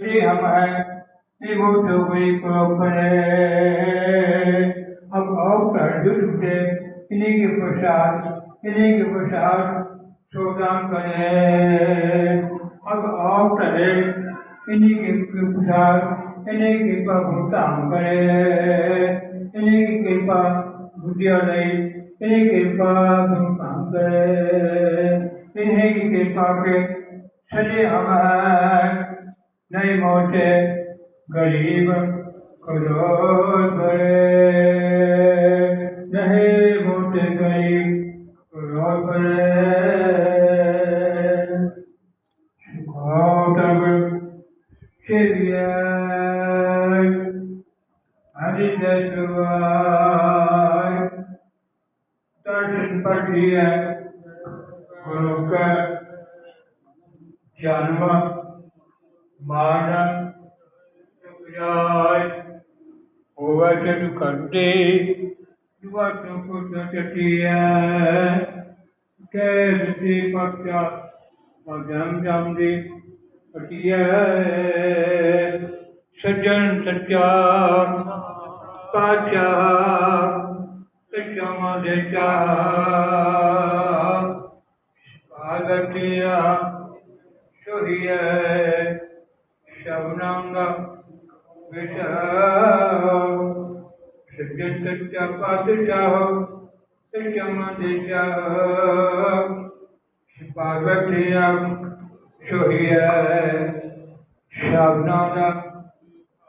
ہم ہے کو کرے اب اور پر کے انہیں کے پرساد انہیں کے شودان کرے اب اور کرے انہیں کے انہیں کے پا بھگتان کرے انہیں کی کرپا بھجیا نہیں انہیں کی کرپا بھگتان کرے انہیں کی کرپا کے سجے ہم ہیں۔ نہیں موٹے غریب کروڑ بڑے نہیں موٹے غریب کروڑ بڑے گوتم شریع ہری دشوائے پٹھی ہے گرو کا جنم مارن جائے وچن کرتے وچن کچھ چٹیا کیسی پکیا مدم جم دی پٹیا سجن سچا پاچا سچا دیشا آگتیا سوریہ ਸ਼ਬਨੰਗ ਵਿਸ਼ਾਉ ਸਿੱਧਿਤ ਚਾ ਪਾਤਸ਼ਾਹ ਸਿਕਮ ਦੇਸ਼ਾ ਪਾਰਵਤੀਆ ਸ਼ੋਹੀਆ ਸ਼ਬਨੰਗ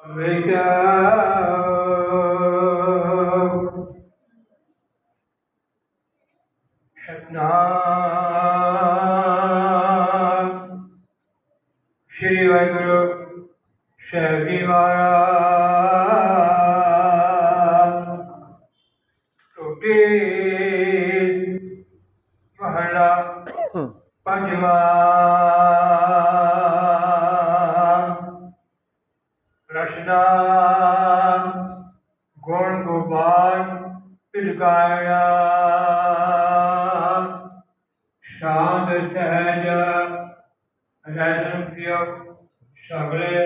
ਵਿਸ਼ਾਉ ਸ਼ਬਨਾ ਸ਼੍ਰੀ ਵਾਹਿਗੁਰੂ شہری مارا ٹوٹی محلہ پلکایا شانت سہج رحم کیا شبرے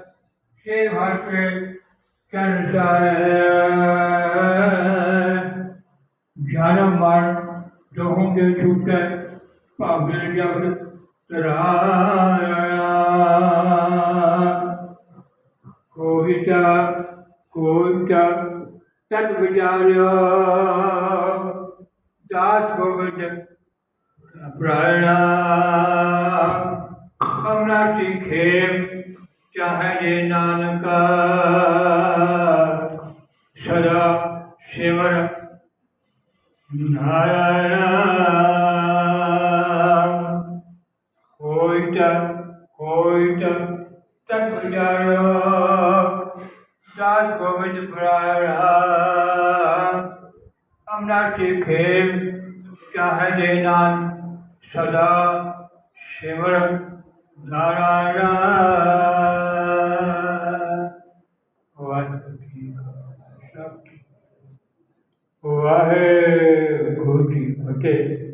چھ بھاگے گیارہ مار جو ہوں گے چھوٹ گئے پابل جب کوئٹا کوئٹا تن بجاریا داس ہو گئے پرایا کمنا سیکھے۔ چاہے نانک سدا شیور نارائن کوئٹ تک سات امنا کھیل چاہے نان سدا شیور نارائن ہے گھر کی اوکے okay.